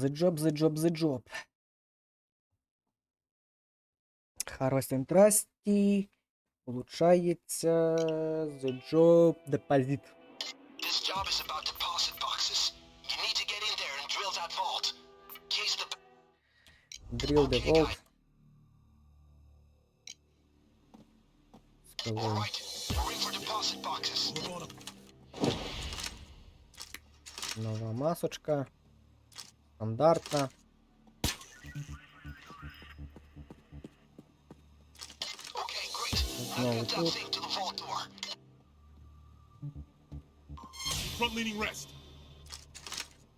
The job, the job, the job. Harvest and Trusty. Получається The job deposit. This job is about deposit boxes. You need to get in there and drill that vault. Case the Drill the vault. All right, we're in for deposit boxes. Нова масочка. Стандартна. Okay, great. No, I'll get that good. thing to the vault door. Front leaning rest.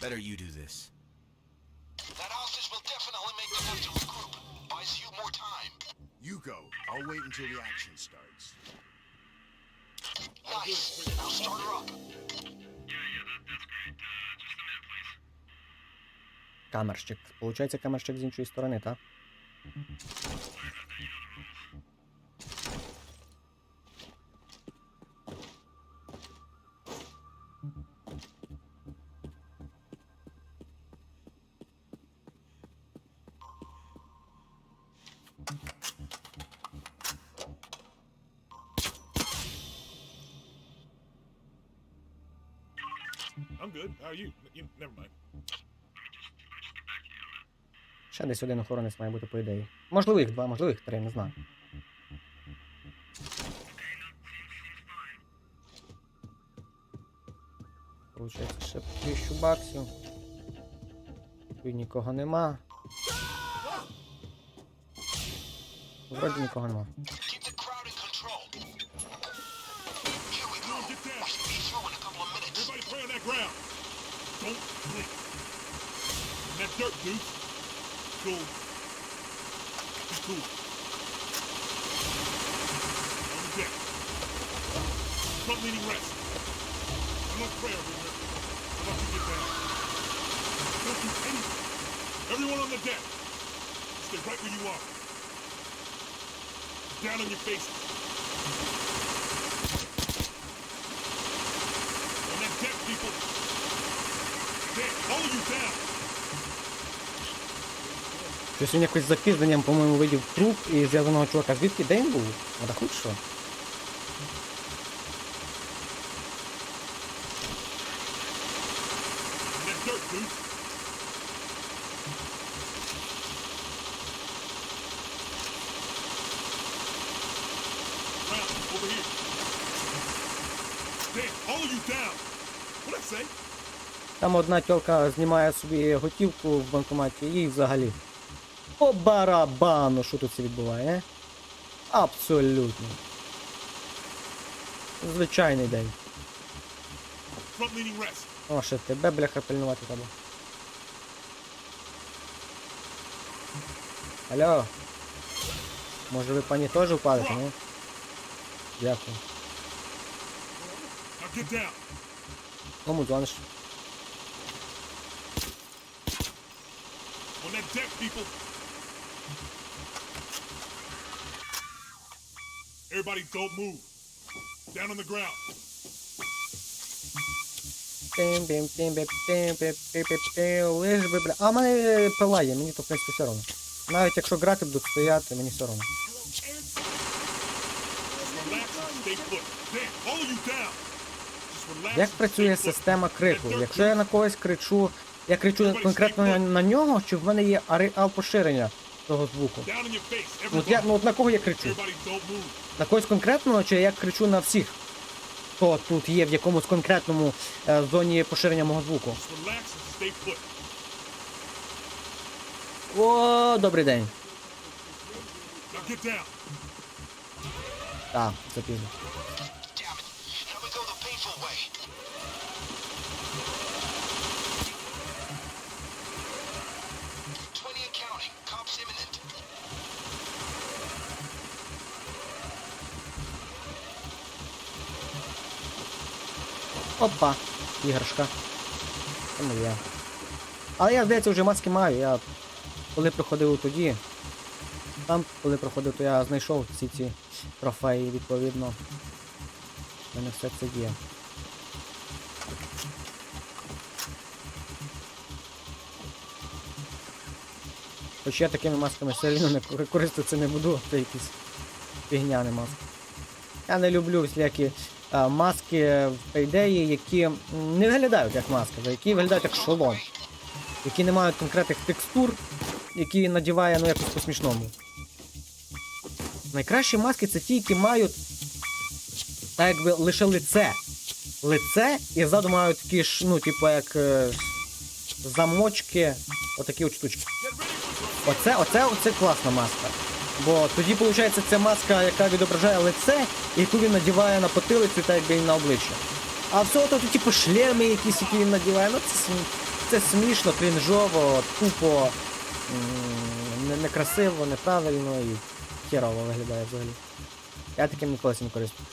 Better you do this. That hostage will definitely make them have to regroup. Buys you more time. You go. I'll wait until the action starts. Nice. Now start her up. Камерщик. Получається камерщик з іншої сторони, так? How are you? you never mind. Ще десь один охоронець має бути по ідеї. Можливо, їх два, можливо, їх три, не знаю. Получається ще тисячу баксів. Тут нікого нема. Вроді нікого нема. Don't blink. That dirt, dude. Cool. Be cool. On the deck. Front leaning rest. I'm not prayer over here. How about you get down? Don't do anything. Everyone on the deck. Stay right where you are. Down on your faces. On that deck, people. Deck, all of you down. Щось він якось з запізненням, по-моєму, видів труп і зв'язаного чувака. Звідки де він був? А так що? Там одна тілка знімає собі готівку в банкоматі і взагалі. По барабану, що тут це відбуває, е? Абсолютно. Звичайний день. О, ще тебе, бляха, пильнувати треба. Алло. Може ви пані теж впадете, ні? Дякую. Кому дзвониш? On. Everybody don't move. Down on the ground. А мене е, пила є, мені то в принципі все одно. Навіть якщо грати будуть стояти, мені все одно. Як працює система крику? Якщо я на когось кричу, я кричу конкретно на нього, чи в мене є ареал поширення? Того звуку? Ну, От я, ну от на кого я кричу? На когось конкретного, чи я кричу на всіх, хто тут є в якомусь конкретному е, зоні поширення мого звуку? О, добрий день. Так, це пізно. Опа, іграшка. Це моя. Але я, здається, вже маски маю. Я коли проходив тоді. Там, коли проходив, то я знайшов всі ці трофеї, відповідно. У мене все це є. Хоч я такими масками все рівно не користуватися не буду, це якісь фігня не маска. Я не люблю всілякі маски в ідеї, які не виглядають як маска, а які виглядають як шолом, які не мають конкретних текстур, які надіває ну якось по-смішному. Найкращі маски це ті, які мають так якби лише лице. Лице і ззаду мають такі ж, ну, типу, як е, замочки, отакі от штучки. Оце, оце, оце класна маска. Бо тоді, виходить, це маска, яка відображає лице, яку він надіває на потилицю та якби на обличчя. А все то, то типу шлеми якісь, які він надіває, ну це, це смішно, крінжово, тупо, м, не- некрасиво, неправильно і херово виглядає взагалі. Я таким ніколи не користуюсь.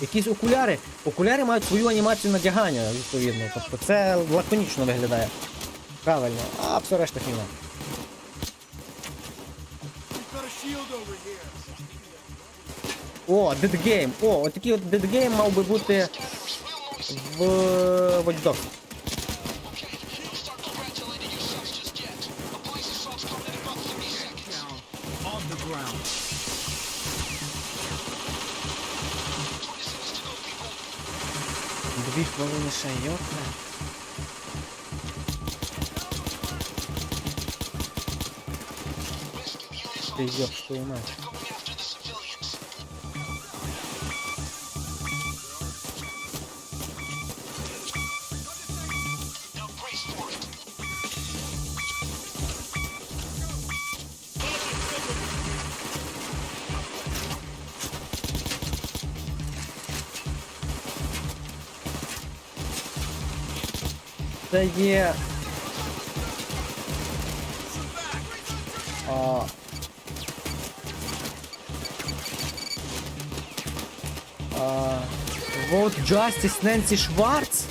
Якісь окуляри. Окуляри мають свою анімацію надягання, відповідно. Тобто це лаконічно виглядає. Правильно, а псорешта фігня. О, дедгейм. О, отакий от дедгейм мав би бути в Watch Dogs. Дві хвилини ще йопта. Now brace for it. Це є. А... Vote Justice Ненсі Шварц.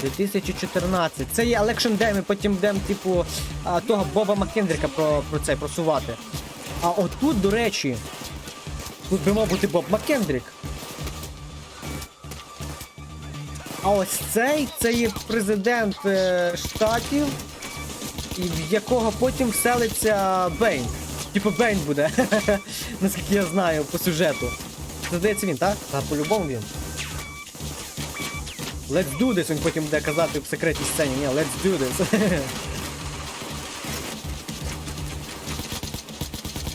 2014. Це є Election Day, ми потім будемо, типу, того Боба Маккендріка про, про це просувати. А отут, до речі, тут би мав бути Боб Маккендрік. А ось цей це є президент е, штатів, в якого потім вселиться Бейн. Типу Бейн буде. Наскільки я знаю по сюжету. Це здається він, так? Та по-любому він. Let's do this, він потім буде казати в секретній сцені. Ні, let's do this.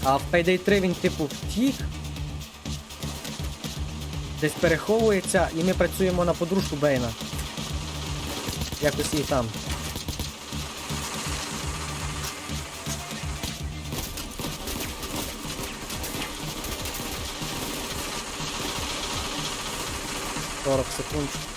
а в Payday 3 він типу втік. Десь переховується, і ми працюємо на подружку Бейна. Якось її там. Сорок секунд.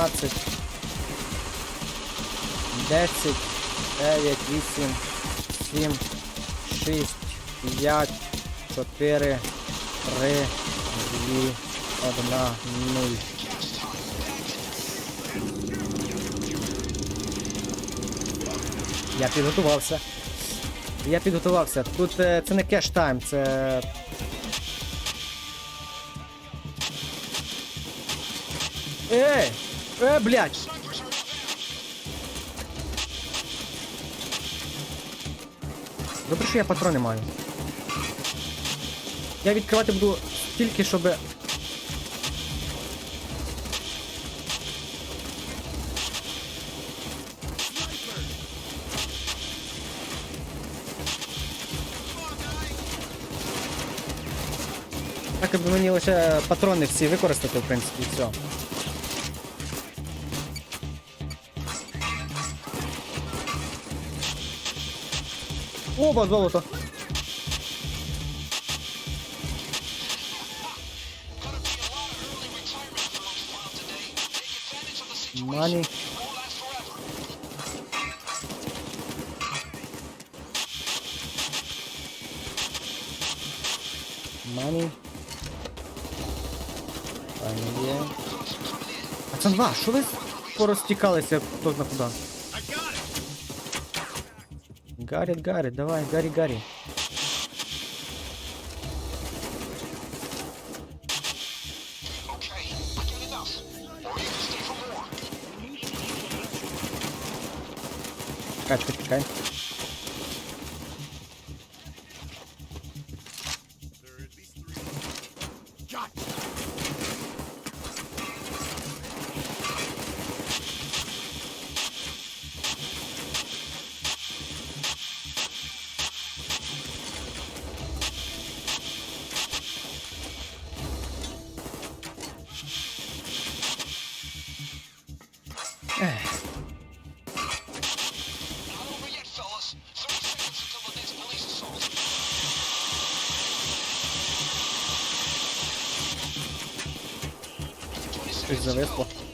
П'ятнадцять. Десять. Дев'ять, вісім, сім, шість, п'ять, чотири, три, дві, одна, нуль. Я підготувався. Я підготувався. Тут е, це не кеш тайм, це. Ей! Е, блядь! Добре, що я патрони маю. Я відкривати буду тільки, щоб. Так, аби мені лише патрони всі використати, в принципі, і все. Of the Money. Won't last forever. Money. Пані є. Що ви порозтікалися хто зна куди? Гарріт, Гарріт, давай, Гаррі, Гаррі. Качка, I Twenty Щось seconds to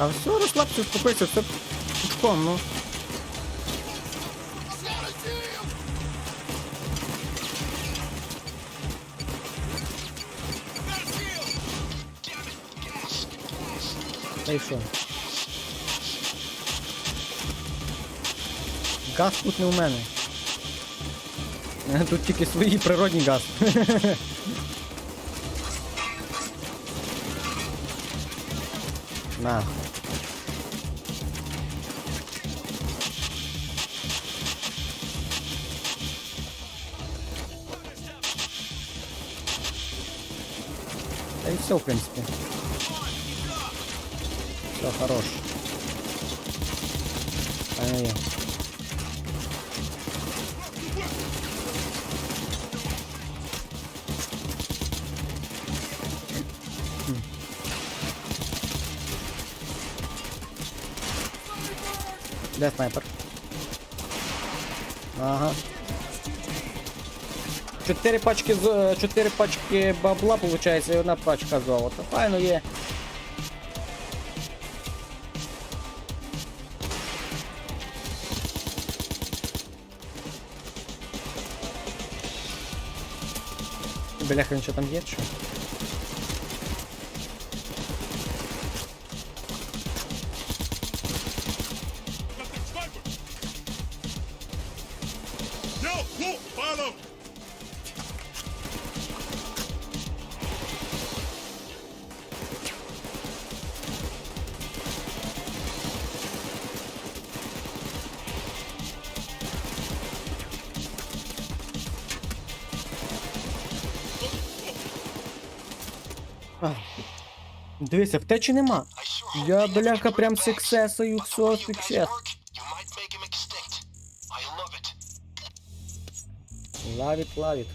А все, розслабся, успокойся, все пучком, ну. Та й що? Газ тут не у мене. Тут тільки свої природні газ. На. Все, в принципі. Все, хорош. А. Хм. Де снайпер? Ага. Чотири пачки з е, чотири пачки бабла, виходить, і одна пачка золота. Файно є. Бляха, він що там є, чи? що? Got the sniper! Yo, Wolf, follow! Дивися, втечі нема. Я, бляха, прям сексесою, все, сексес. Лавіт, лавіт.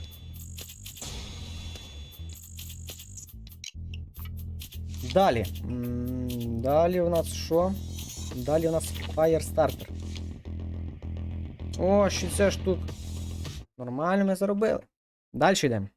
Далі. Далі у нас що? Далі у нас Firestarter. О, 60 штук. Нормально ми заробили. Далі йдемо.